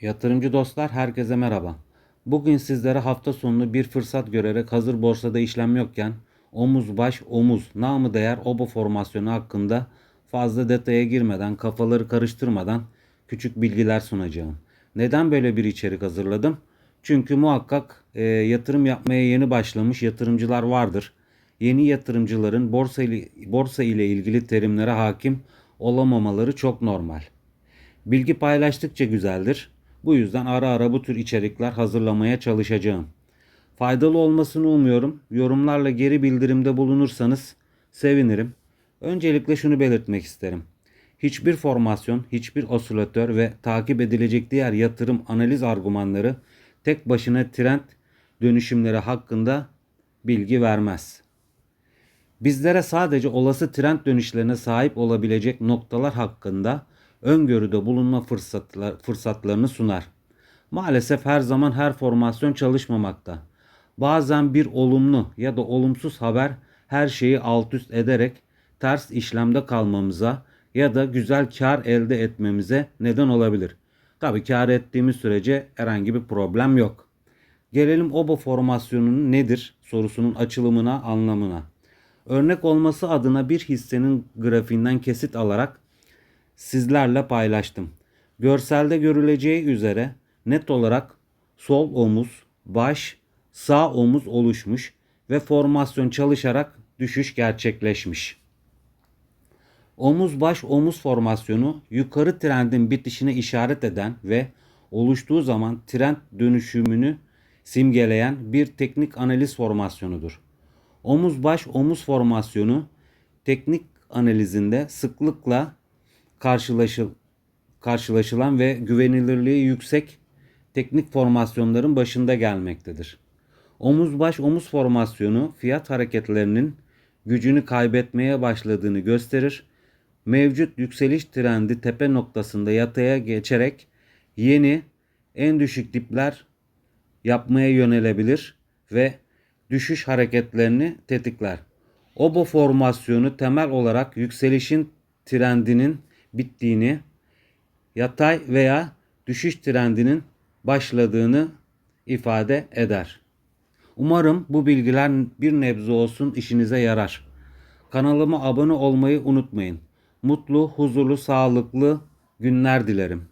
Yatırımcı dostlar herkese merhaba. Bugün sizlere hafta sonunu bir fırsat görerek hazır borsada işlem yokken omuz baş omuz namı değer obo formasyonu hakkında fazla detaya girmeden kafaları karıştırmadan küçük bilgiler sunacağım. Neden böyle bir içerik hazırladım? Çünkü muhakkak e, yatırım yapmaya yeni başlamış yatırımcılar vardır. Yeni yatırımcıların borsa ile, borsa ile ilgili terimlere hakim olamamaları çok normal. Bilgi paylaştıkça güzeldir. Bu yüzden ara ara bu tür içerikler hazırlamaya çalışacağım. Faydalı olmasını umuyorum. Yorumlarla geri bildirimde bulunursanız sevinirim. Öncelikle şunu belirtmek isterim. Hiçbir formasyon, hiçbir osilatör ve takip edilecek diğer yatırım analiz argümanları tek başına trend dönüşümleri hakkında bilgi vermez. Bizlere sadece olası trend dönüşlerine sahip olabilecek noktalar hakkında öngörüde bulunma fırsatlar, fırsatlarını sunar. Maalesef her zaman her formasyon çalışmamakta. Bazen bir olumlu ya da olumsuz haber her şeyi alt üst ederek ters işlemde kalmamıza ya da güzel kar elde etmemize neden olabilir. Tabii kar ettiğimiz sürece herhangi bir problem yok. Gelelim OBO formasyonunun nedir sorusunun açılımına, anlamına. Örnek olması adına bir hissenin grafiğinden kesit alarak sizlerle paylaştım. Görselde görüleceği üzere net olarak sol omuz, baş, sağ omuz oluşmuş ve formasyon çalışarak düşüş gerçekleşmiş. Omuz baş omuz formasyonu yukarı trendin bitişine işaret eden ve oluştuğu zaman trend dönüşümünü simgeleyen bir teknik analiz formasyonudur. Omuz baş omuz formasyonu teknik analizinde sıklıkla karşılaşıl karşılaşılan ve güvenilirliği yüksek teknik formasyonların başında gelmektedir. Omuz baş omuz formasyonu fiyat hareketlerinin gücünü kaybetmeye başladığını gösterir. Mevcut yükseliş trendi tepe noktasında yataya geçerek yeni en düşük dipler yapmaya yönelebilir ve düşüş hareketlerini tetikler. Obo formasyonu temel olarak yükselişin trendinin bittiğini, yatay veya düşüş trendinin başladığını ifade eder. Umarım bu bilgiler bir nebze olsun işinize yarar. Kanalıma abone olmayı unutmayın. Mutlu, huzurlu, sağlıklı günler dilerim.